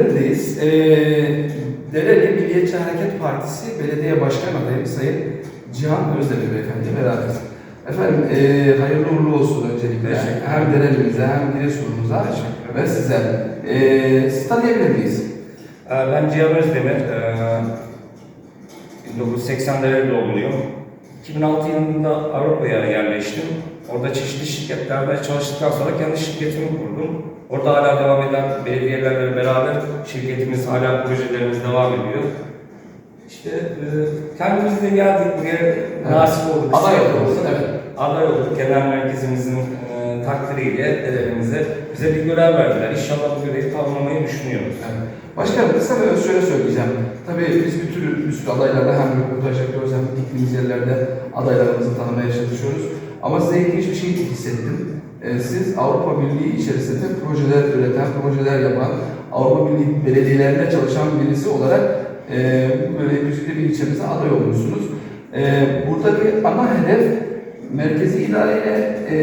Dereli'deyiz. Ee, Dereli Milliyetçi Hareket Partisi Belediye Başkan Adayı Sayın Cihan Özdemir Beyefendi beraberiz. Efendim ee, hayırlı uğurlu olsun öncelikle. Hem Dereli'mize hem Giresun'umuza ve size. Ee, sizi tanıyabilir miyiz? Ee, Ben Cihan Özdemir, ee, 1980'lerde doğumluyum. 2006 yılında Avrupa'ya yerleştim. Orada çeşitli şirketlerde çalıştıktan sonra kendi şirketimi kurdum. Orada hala devam eden belediyelerle beraber şirketimiz hala projelerimiz devam ediyor. İşte e, kendimiz de geldik buraya nasip oldu. Aday Kısmet oldunuz, oldu. evet. Aday olduk. Genel merkezimizin e, takdiriyle dedemize bize bir görev verdiler. İnşallah bu görevi tamamlamayı düşünüyoruz. Evet. Başkanım kısa öz şöyle söyleyeceğim. Tabii biz bir tür bir sürü adaylarla hem röportaj yapıyoruz hem gittiğimiz yerlerde adaylarımızı tanımaya çalışıyoruz. Ama size ilginç bir şey hissettim. Ee, siz Avrupa Birliği içerisinde projeler üreten, projeler yapan, Avrupa Birliği belediyelerinde çalışan birisi olarak e, böyle güzide bir ilçemize aday olmuşsunuz. E, buradaki ana hedef merkezi idareyle e,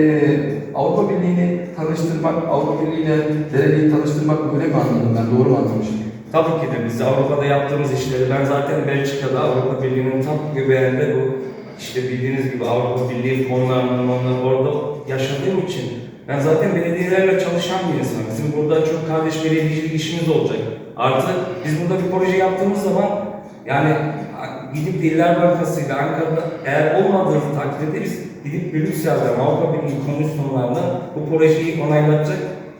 Avrupa Birliği'ni tanıştırmak, Avrupa Birliği'yle Dereli'yi tanıştırmak böyle mi anladım ben? Doğru mu anlamışım? Tabii ki de biz Avrupa'da yaptığımız işleri, ben zaten Belçika'da Avrupa Birliği'nin tam göbeğinde bu işte bildiğiniz gibi Avrupa Birliği fonlarının onları orada yaşadığım için ben zaten belediyelerle çalışan bir insanım. Bizim burada çok kardeş belediyecilik işimiz olacak. Artı biz burada bir proje yaptığımız zaman yani gidip Diller Bankası'yla Ankara'da eğer olmadığı takdirde biz gidip Brüksel'den Avrupa Birliği komisyonlarından bu projeyi onaylatacak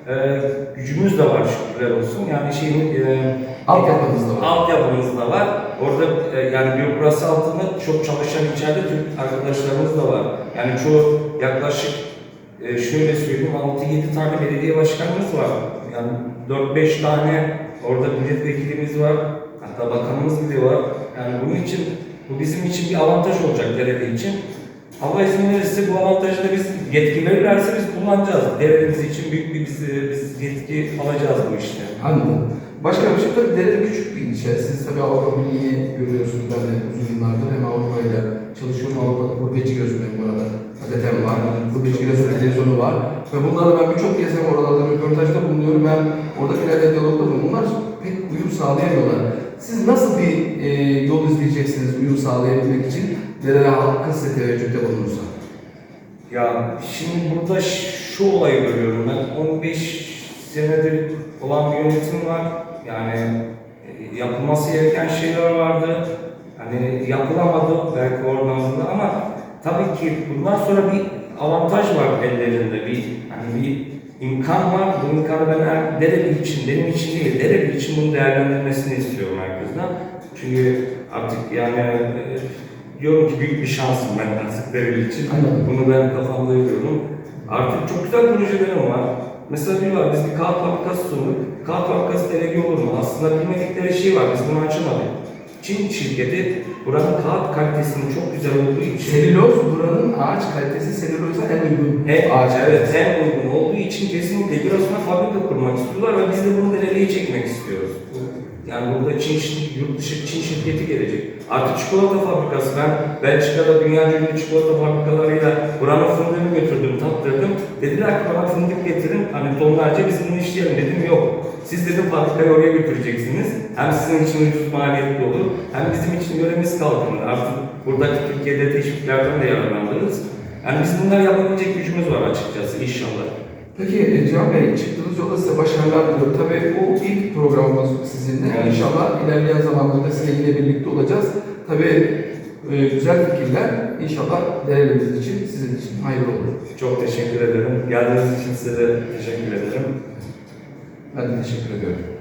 e, gücümüz de var şükürler olsun. Yani şeyin e, Altyapımız da var. Altyapımız da var. Orada e, yani bürokrasi altında çok çalışan içeride Türk arkadaşlarımız da var. Yani çoğu yaklaşık e, şöyle söyleyeyim 6-7 tane belediye başkanımız var. Yani 4-5 tane orada milletvekilimiz var. Hatta bakanımız bile var. Yani bunun için bu bizim için bir avantaj olacak derede için. Hava izin verirse bu avantajı da biz yetki verirlerse biz kullanacağız. Deremiz için büyük bir biz, biz yetki alacağız bu işte. Anladım. Başkanım şimdi tabii Dereli küçük bir ilçe. Siz tabii Avrupa Birliği'ni görüyorsunuz. Ben de uzun yıllardır hem Avrupa ile çalışıyorum. Avrupa'da gurbetçi gözümün bu arada. Gazetem var. Gurbetçi gözü televizyonu var. Ve bunlarla ben birçok kez hem oralarda röportajda bulunuyorum. Ben oradakilerle diyalogda bulunuyorum. Bunlar pek uyum sağlayamıyorlar. Siz nasıl bir e, yol izleyeceksiniz uyum sağlayabilmek için? Dereli halkı size teveccühte bulunursa. Ya şimdi burada şu olayı görüyorum ben. 15 senedir olan bir yönetim var. Yani e, yapılması gereken şeyler vardı. Hani yapılamadı belki oradan ama tabii ki bundan sonra bir avantaj var ellerinde. Bir hani bir imkan var. Bu imkanı ben Dereli için, benim için değil, Dereli için bunu değerlendirmesini istiyorum herkesten. Çünkü artık yani e, diyorum ki büyük bir şansım ben artık Dereli için. Anladım. Bunu ben kafamda görüyorum. Artık çok güzel projelerim var. Mesela diyorlar biz bir kağıt fabrikası sunduk. Kağıt fabrikası delege olur mu? Aslında bilmedikleri şey var. Biz bunu açamadık. Çin şirketi buranın kağıt kalitesinin çok güzel olduğu için Selüloz buranın ağaç kalitesi selüloza en uygun hem, ağaç. evet, hem uygun olduğu için kesinlikle Giresun'a fabrika kurmak istiyorlar ve biz de bunu dereceye çekmek istiyoruz. Yani burada Çin, yurt dışı Çin şirketi gelecek. Artık çikolata fabrikası. Ben Belçika'da dünya ünlü çikolata fabrikalarıyla buranın fındığını götürdüm, tattırdım. Dediler ki bana fındık getirin, hani tonlarca biz bunu işleyelim. Dedim yok. Siz dedim fabrikayı oraya götüreceksiniz. Hem sizin için ucuz maliyetli olur, hem bizim için görevimiz kalkınır. Artık buradaki Türkiye'de teşviklerden de yararlanırız. Yani biz bunlar yapabilecek gücümüz var açıkçası inşallah. Peki e, Cihan Bey, çıktığınız yolda size başarılar diliyorum. Tabii bu ilk programımız sizinle. Evet. İnşallah ilerleyen zamanlarda sizinle birlikte olacağız. Tabii e, güzel fikirler inşallah değerlerimiz için, sizin için hayırlı olur. Çok teşekkür ederim. Geldiğiniz için size de teşekkür ederim. Ben de teşekkür ediyorum.